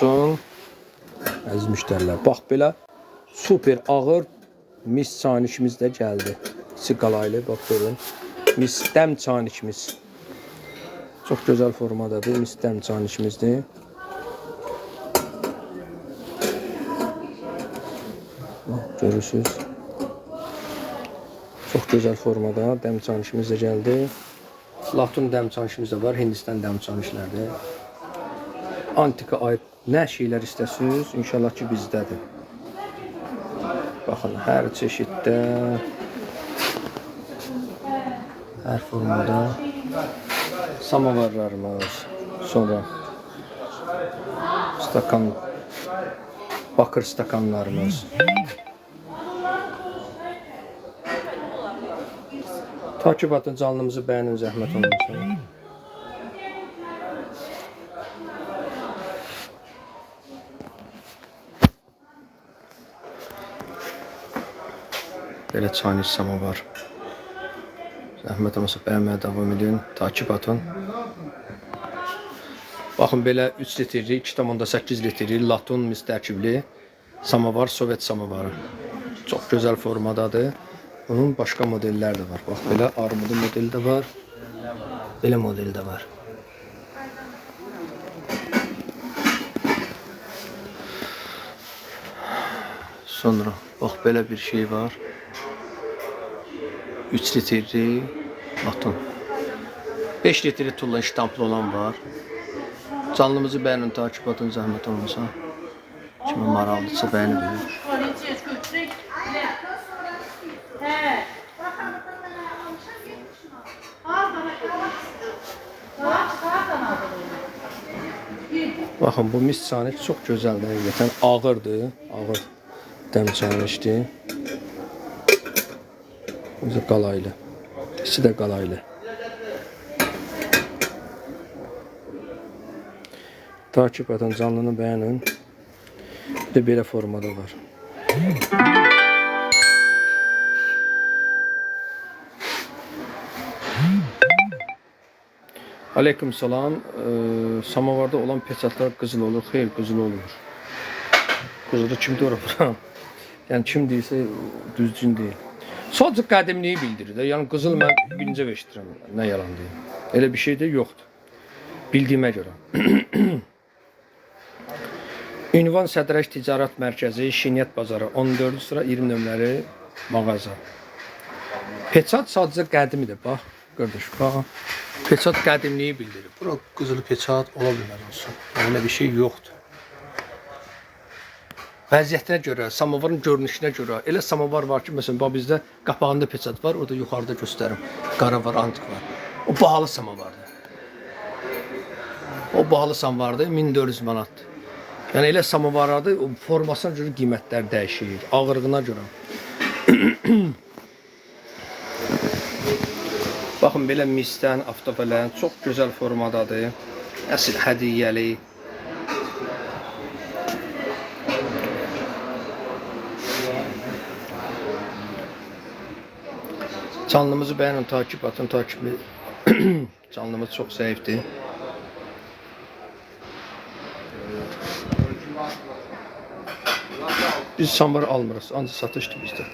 Son əziz müştərilər, bax belə super ağır mis çaynikimiz də gəldi. İçi qalaylı, bax görün. Mis dəm çaynikimiz. Çox gözəl formadadır. Mis dəm çaynikimizdir. Bax, Görürsüz. Çox gözəl formada dəm çanışımız da gəldi. Latun dəm çanışımız da var, Hindistan dəm çanışlardır. Antika aid nə şeylər istəsiniz, inşallah ki bizdədir. Baxın, hər çeşiddə, hər formada samavarlarımız, sonra stakan, bakır stakanlarımız. Takip atın canlımızı beğenin zəhmət olmasın. Belə çaynik samavar. Zəhmət olmasa bəyənməyə davam edin. Takip atın. Baxın belə 3 litrli, 2.8 litrli latun mis tərkibli samavar, Sovet samavarı. Çox gözəl formadadır. Bunun başqa modellər də var. Bax belə armudu modeli də var. Belə modeli də var. Sonra bax belə bir şey var. 3 litrli latun. 5 litrli tulla ştamplı olan var. Canlımızı bəyənin, takip atın zəhmət olmasa. Kimə maraqlıdırsa bəyəni bilir. Baxın bu mis çanik çox gözəldir həqiqətən. Ağırdır, ağır dəm Özü qalaylı. İkisi də qalaylı. Takip edin, canlını bəyənin. Bir də belə formada var. Aleyküm salam. Ee, samavarda olan peçatlar qızıl olur. Xeyr, qızıl olmur. Qızılı kim doğrayır? yəni kim deyirsə düzgün deyil. Sadəcə qədimliyi bildirir də. Yəni qızıl mən birinci eşidirəm. Nə yalan deyim. Elə bir şey də yoxdur. Bildiyimə görə. Ünvan Sədrəş Ticarət Mərkəzi, Şinyət Bazarı, 14 sıra 20 nömrəli mağaza. Peçat sadəcə qədimidir, bax. Qardaş, bax. Peçat qədimliyi bildirir. Bura qızılı peçat ola bilməz olsun. Elə bir şey yoxdur. Vəziyyətinə görə, samovarın görünüşünə görə. Elə samovar var ki, məsələn, bax bizdə qapağında peçat var, orada yuxarıda göstərim. Qara var, antik var. O bahalı samovardır. O bahalı samovardır, 1400 manatdır. Yəni elə samovarlardır, formasına görə qiymətlər dəyişir, ağırlığına görə. Baxın belə misdən, avtofələn çox gözəl formadadır. Əsl hədiyyəli. Canlımızı beğenin, takip atın, takip Canlımız çok zayıftı. Biz sambar almırız, ancaq satışdır bizdə.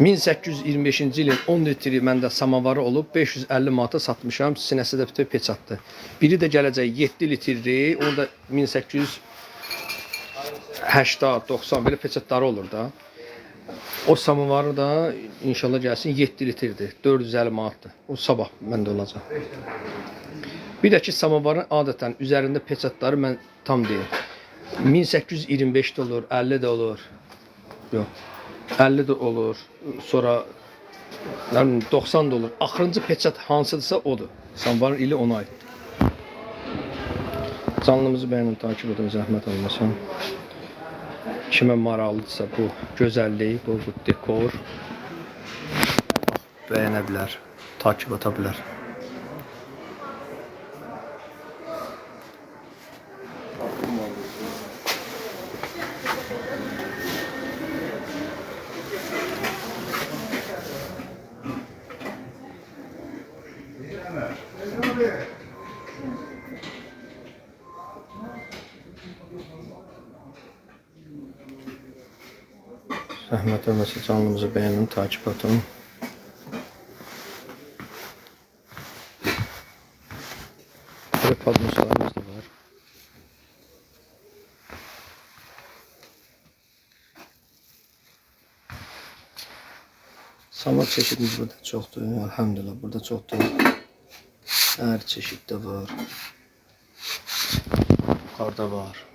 ...1825-ci ilin 10 litri məndə samavarı olub 550 manata satmışam. Sinəsi də bütün peçatdır. Biri də gələcək 7 litrli, onu da 1800 80, 90 belə peçatları olur da. O samovarı da inşallah gəlsin 7 litrdir. 450 manatdır. O sabah məndə olacaq. Bir də ki samovarın adətən üzərində peçatları mən tam deyim. 1825 də olur, 50 də olur. Yox. 50 də olur. Sonra nə bilim 90 da olur. Axırıncı peçat hansıdırsa odur. Samovarın ili ona aiddir. Canlımızı bəyənin, takip edin, zəhmət olmasın. Kimə maraqlıdırsa bu gözəllik, bu, dekor bəyənə bilər, bilər. Zəhmət olmasa canlımızı bəyənin, takip atın. Böyle padnoslarımız da var. Samat çeşidimiz burada çoxdur. Elhamdülillah burada çoxdur. Hər çeşiddə var. Qarda var.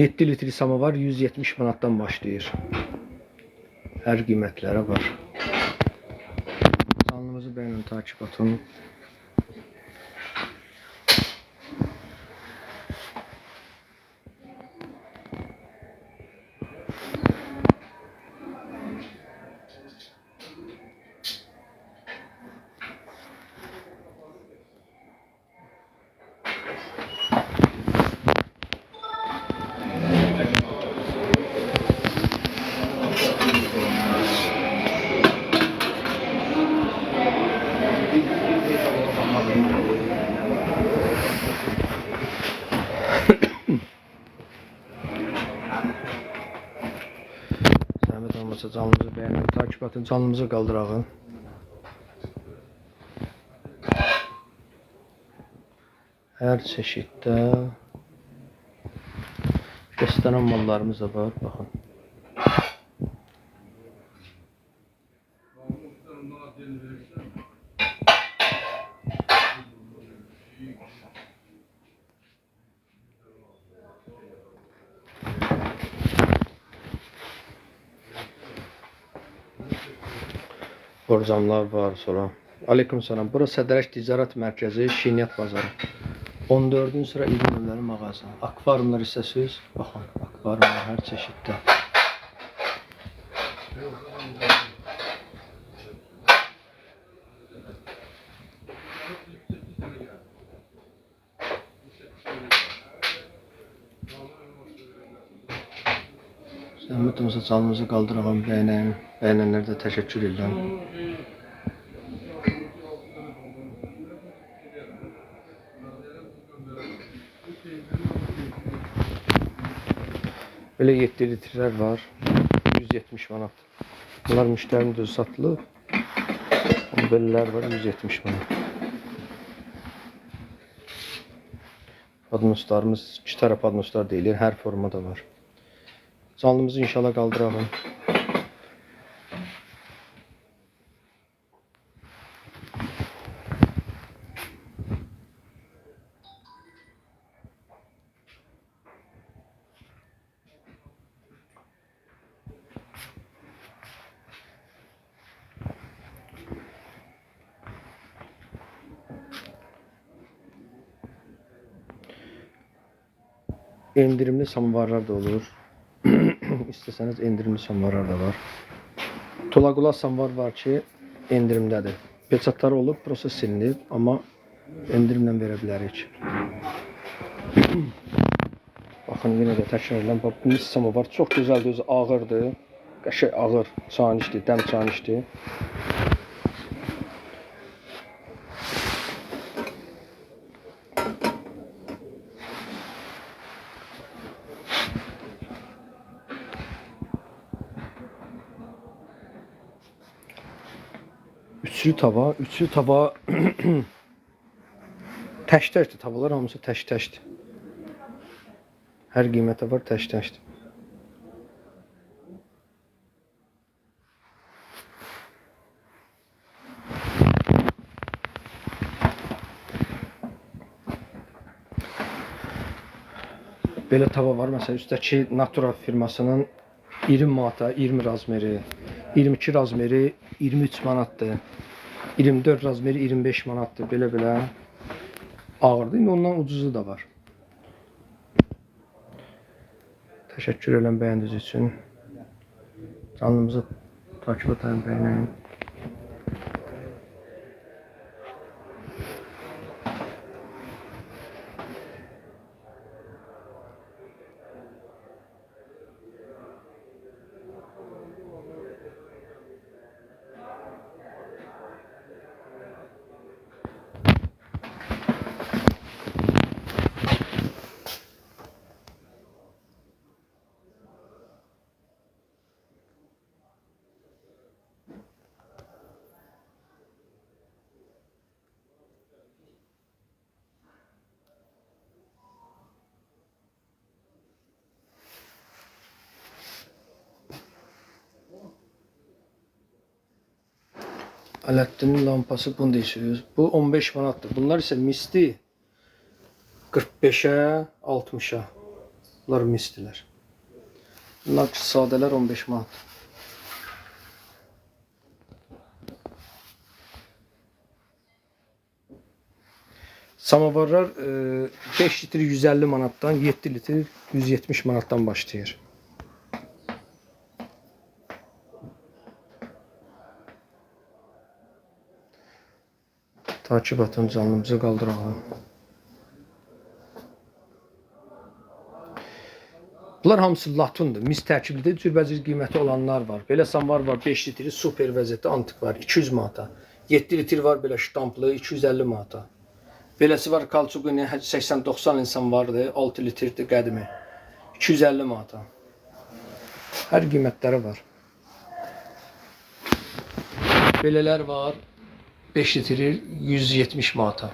Yeddi litri samavar 170 manatdan başlayır. Hər qiymətləri var. Kanalımızı beğenin, takip atın. Olmasa canlımızı beğenin, takip atın, canlımızı qaldırağın. Hər çeşiddə göstərən mallarımız da var, baxın. Borcamlar var sonra. Aleyküm selam. Burası Sədərək Ticarət Mərkəzi, Şinyat Bazarı. 14-cü sıra İlmi növləri mağaza. Akvariumlar istəsiniz? Baxın, akvariumlar hər çeşiddə. Canımızı qaldırağım, bəyənən, bəyənənlərə də təşəkkür edirəm. Belə 7 litrlər var. 170 manat. Bunlar müştərinin düzü satılıb. Amma Belələr var 170 manat. Padnoslarımız iki tərəf padnoslar deyilir. Hər formada var. Canlımızı inşallah qaldıralım. endirimli samovarlar da olur. İstəsəniz endirimli samovarlar da var. Tulagula samovar var ki, endirimdədir. Peçatları olub, proses silinib, amma endirimlə verə bilərik. Baxın, yenə də təkrarlan. Bax, bu mis samovar çox gözəldir, özü ağırdır. Qəşəng ağır çanişdir, dəm çanişdir. Üçlü tava, üçlü tava təş-təşdir. Tavalar hamısı təş-təşdir. Hər qiymətə var təş-təşdir. Belə tava var. Məsələn, üstdəki Natura firmasının 20 manata 20 razmeri, 22 razmeri 23 manatdır. 24 razmeri 25 manatdır. Belə-belə ağırdır. İndi ondan ucuzu da var. Təşəkkür edirəm bəyəndiniz üçün. Canlımızı takip edin, bəyənin. Alaaddin'in lampası bunu değiştiriyoruz. Bu 15 manattır. Bunlar ise misli 45'e 60'a. Bunlar misliler. Bunlar sadeler 15 manat. Samavarlar e, 5 litre 150 manattan 7 litre 170 manattan başlayır. Takip atın canlımızı qaldıralım. Bunlar hamısı latundur. Mis tərkibli cürbəcür qiyməti olanlar var. Belə samvar var 5 litri super vəziyyətdə antik var 200 manata. 7 litr var belə ştamplı 250 manata. Beləsi var kalçuquni 80-90 insan vardı 6 litrdir qədimi. 250 manata. Hər qiymətləri var. Belələr var 5 litri 170 manata.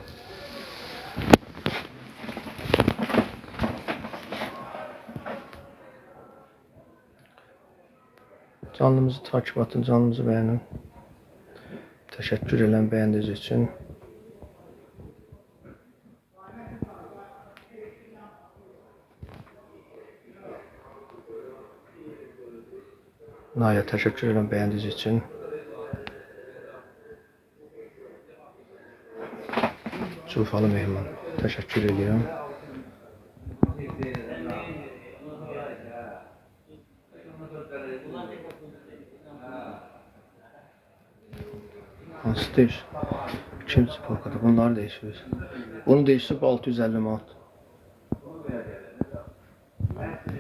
Canlımızı takip atın, canlımızı beğenin. Teşekkür ederim beğendiğiniz için. Naya teşekkür ederim beğendiğiniz için. Çufalı mehman. Teşekkür ediyorum. Hansı değiş? İkinci pakada bunları değişiyoruz. Bunu değiştirip 650 manat.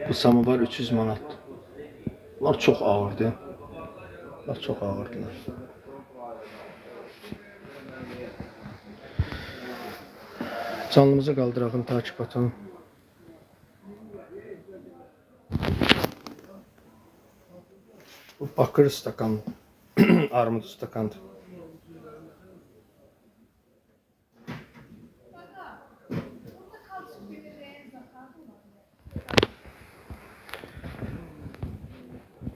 Bu samovar 300 manat. Bunlar çok ağırdı. Bunlar çok ağırdılar. Canlımızı qaldıraqın, takip atın. Bu bakır stakan, armut stakandır.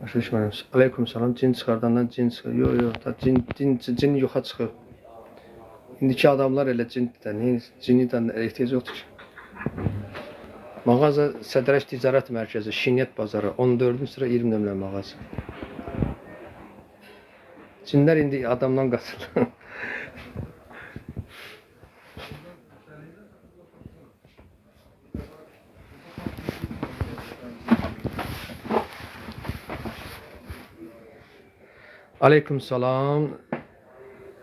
Başa düşmədim. Aleyküm salam. Cin çıxardandan cin çıxır. Yo yo, ta cin cin cin yoxa çıxır. İndiki adamlar elə nə cini də ehtiyac yoxdur ki. Mağaza Sədrəş Ticarət Mərkəzi, Şinyət bazarı, 14-cü sıra 20 nömrə mağaza. Cinlər indi adamdan qaçır. Aleyküm salam.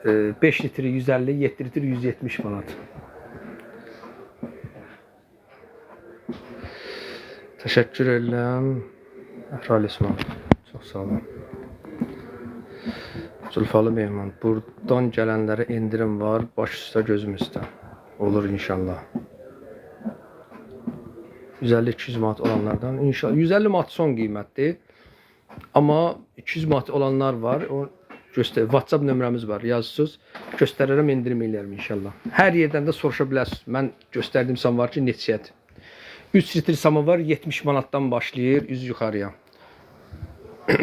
5 litre 150, 7 litre 170 manat. Teşekkür ederim. Əhral İsmail. Çox sağ olun. Zülfalı Mehman. Buradan gələnlərə indirim var. Baş üstə gözüm üstə. Olur inşallah. 150-200 manat olanlardan inşallah 150 manat son qiymətdir. Amma 200 manat olanlar var. O göstər WhatsApp nömrəmiz var. Yazsınız. Göstərərəm endirim inşallah. Hər yerdən də soruşa bilərsiniz. Mən göstərdiyim sam var ki, neçəyədir. 3 litr samı var 70 manatdan başlayır üz yuxarıya.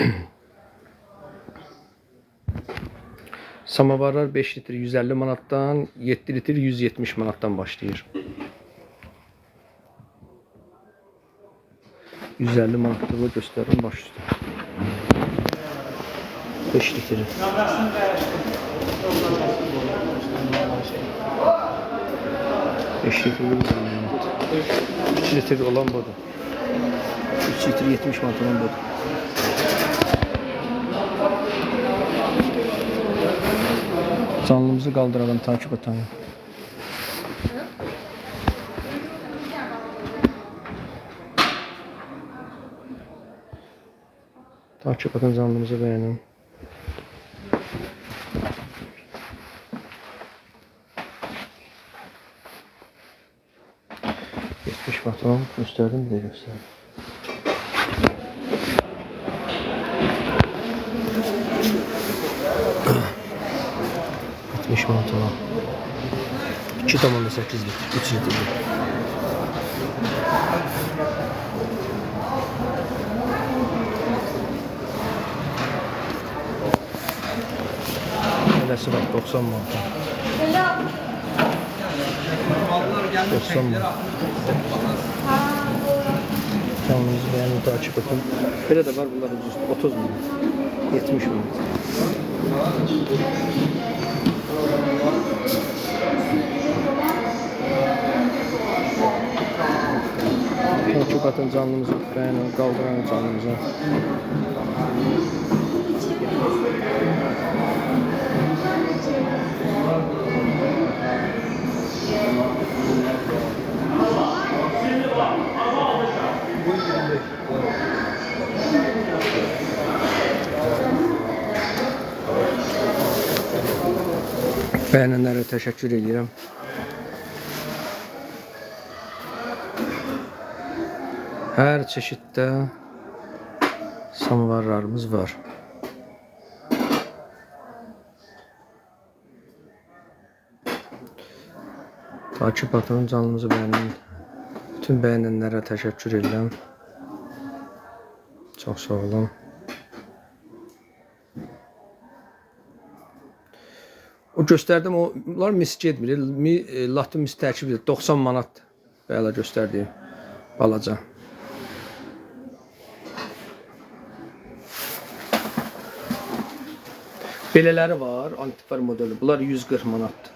Samavarlar 5 litr 150 manatdan, 7 litr 170 manatdan başlayır. 150 manatlığı göstərin baş üstə. 5 litr. Beş litr 100 manat. 3 litr olan budur. 3 litr 70 manatdan budur. Canlımızı qaldıralım, takip edelim. Takip edin canlımızı beğenin. Baton gösterdim de gösterdim. Yetmiş baton. İki tamamda sekiz litre. Üç litre. Neresi bak 90 manat. 90 manat. Kanalımızı beğenin, takip edin. Böyle de var bunlar ucuz. 30 manat. 70 manat. Takip edin canlımızı beğenin, kaldıran canlımızı. Beğenenlere teşekkür ediyorum. Her çeşitte samovarlarımız var. Takip atın, canlımızı beğenin. Bütün beğenenlere teşekkür ederim. Çok sağ olun. O göstərdim, onlar mis getmir. Mi, e, latı mis tərkib edir. 90 manat belə göstərdiyim balaca. Belələri var, antivar modeli. Bunlar 140 manatdır.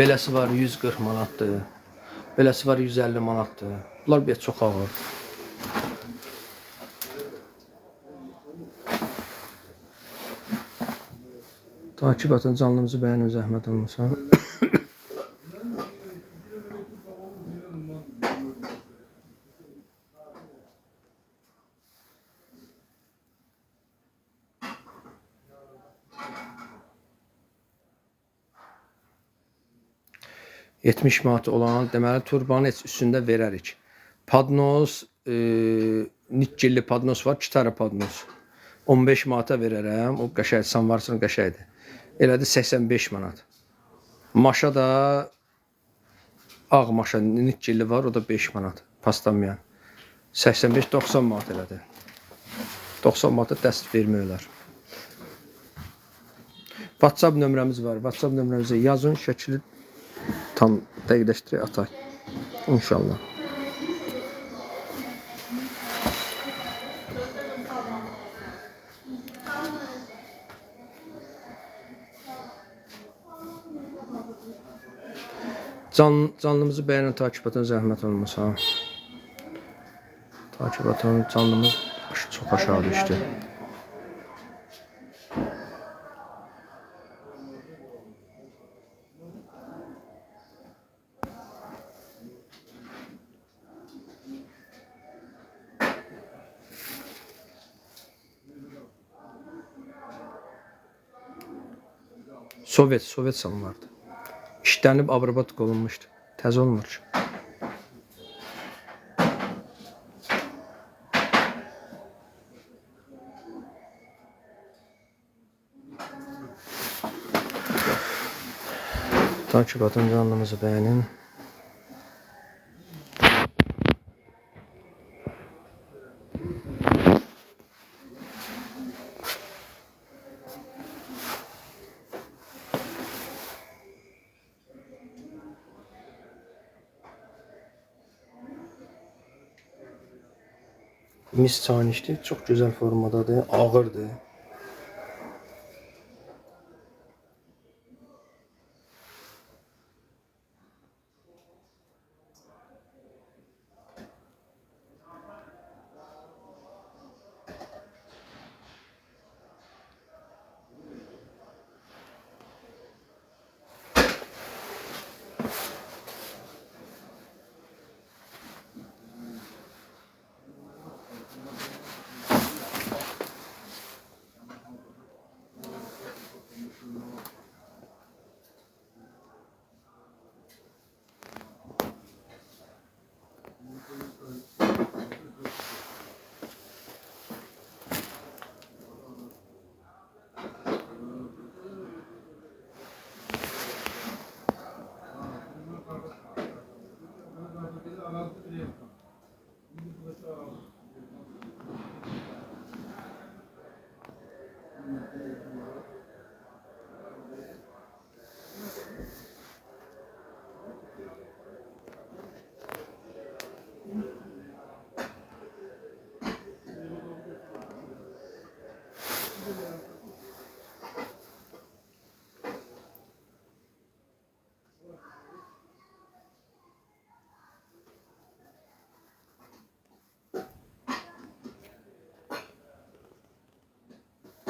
Beləsi var 140 manatdır. Beləsi var 150 manatdır. Bunlar bir çox ağır. Takip atın canlımızı beğenin zəhmət olmasa. ...70 manat olan deməli turbanın heç üstündə verərik. Padnos, e, nikkelli padnos var, 2 dənə padnos. 15 manata verərəm. O qəşəng sanvarsın qəşəngdir. Elədi 85 manat. Maşa da ağ maşa nikkelli var, o da 5 manat. Paslanmayan. 85-90 manat elədi. 90 manata dəst vermirlər. WhatsApp nömrəmiz var. WhatsApp nömrəmizə yazın, şəkili tam dəqiqləşdirək ataq. İnşallah. Can, canlımızı beğenin, takip edin, zəhmət olmasa. Takip edin, canlımız çox aşağı düşdü. Sovet, Sovet salım vardı. İşlənib abrabat olunmuşdu. Təzə olmur. ki. Takip atın canlımızı beğenin. Mis çanişdi. Çok güzel formadadır. Ağırdır.